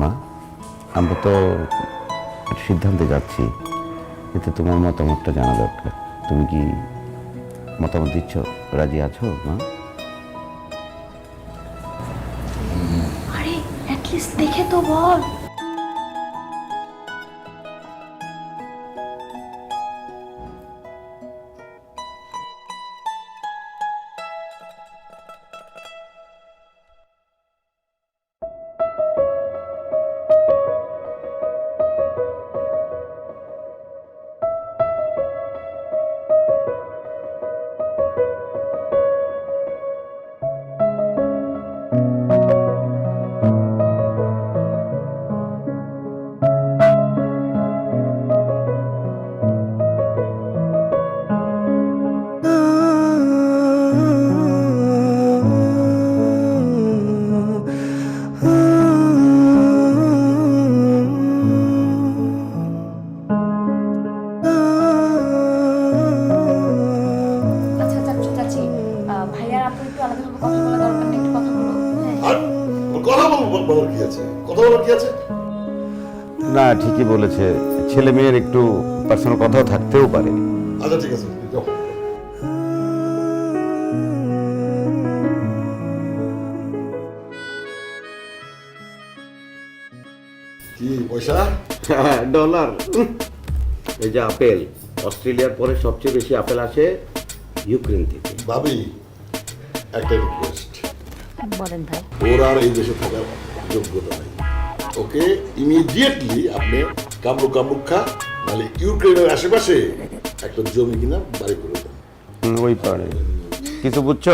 মা, আমরা তো সিদ্ধান্তে যাচ্ছি। এতে তোমার মতামতটা জানা দরকার। তুমি কি মতামত দিচ্ছ? রাজি আছো, মা? আরে দেখে তো বল। বলার কি আছে কথা বলার কি আছে না ঠিকই বলেছে। ছেলে মেয়ের একটু পার্সোনাল কথাও থাকতেও পারে। আচ্ছা ঠিক আছে যাও। কি পয়সা? ডলার। এই যে আপেল অস্ট্রেলিয়ার পরে সবচেয়ে বেশি আপেল আসে ইউক্রেন থেকে। ভাবি একটা রিকোয়েস্ট বলেন ভাই। ওর আর এই দেশে থাকার যোগ্যতা নাই। ওকে ইমিডিয়েটলি আপনি কামরুক কামরুক খা নাহলে ইউক্রেনের আশেপাশে একটা জমি কিনা বাড়ি করে দেন। ওই পারে। কিছু বুঝছ?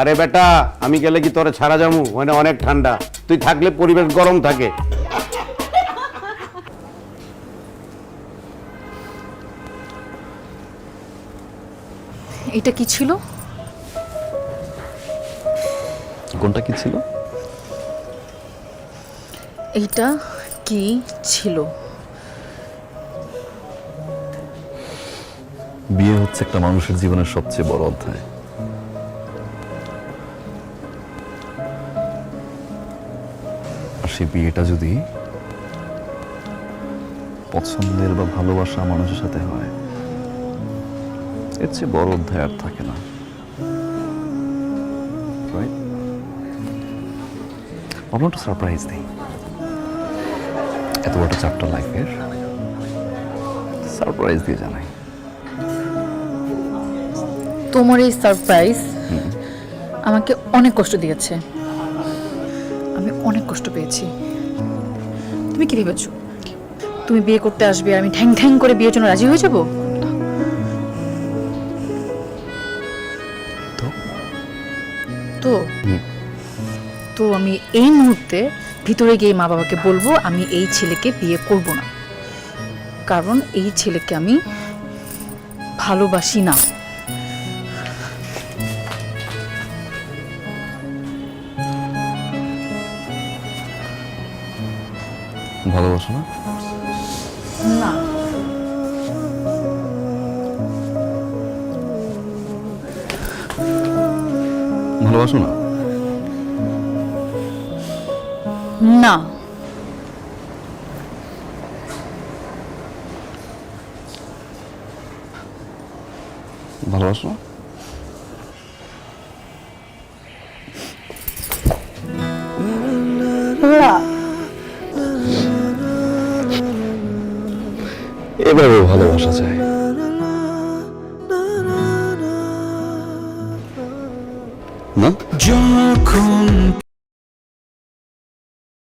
আরে বেটা আমি গেলে কি তোরে ছাড়া যাব? মানে অনেক ঠান্ডা। তুই থাকলে পরিবেশ গরম থাকে। এটা কি ছিল? কোনটা কি ছিল? এইটা কি ছিল? বিয়ে হচ্ছে একটা মানুষের জীবনের সবচেয়ে বড় অধ্যায়। আর সেই বিয়েটা যদি পছন্দের বা ভালোবাসা মানুষের সাথে হয় এর চেয়ে বড় অধ্যায় আর থাকে না। ভাবলাম একটা সারপ্রাইজ দিই এত বড় চ্যাপ্টার লাইফের সারপ্রাইজ দিয়ে জানাই। তোমার এই সারপ্রাইজ আমাকে অনেক কষ্ট দিয়েছে। আমি অনেক কষ্ট পেয়েছি। তুমি কি ভেবেছো? তুমি বিয়ে করতে আসবে আমি ঠ্যাং ঠ্যাং করে বিয়ের জন্য রাজি হয়ে যাব? তো? তো? তো আমি এই মুহূর্তে ভিতরে গিয়ে মা বাবাকে বলব আমি এই ছেলেকে বিয়ে করব না। কারণ এই ছেলেকে আমি ভালোবাসি না। ভালোবাসো না? না। ভালোবাসো না? না। ভালোবাসো? এভাবে ভালোবাসা যায়। না? যখন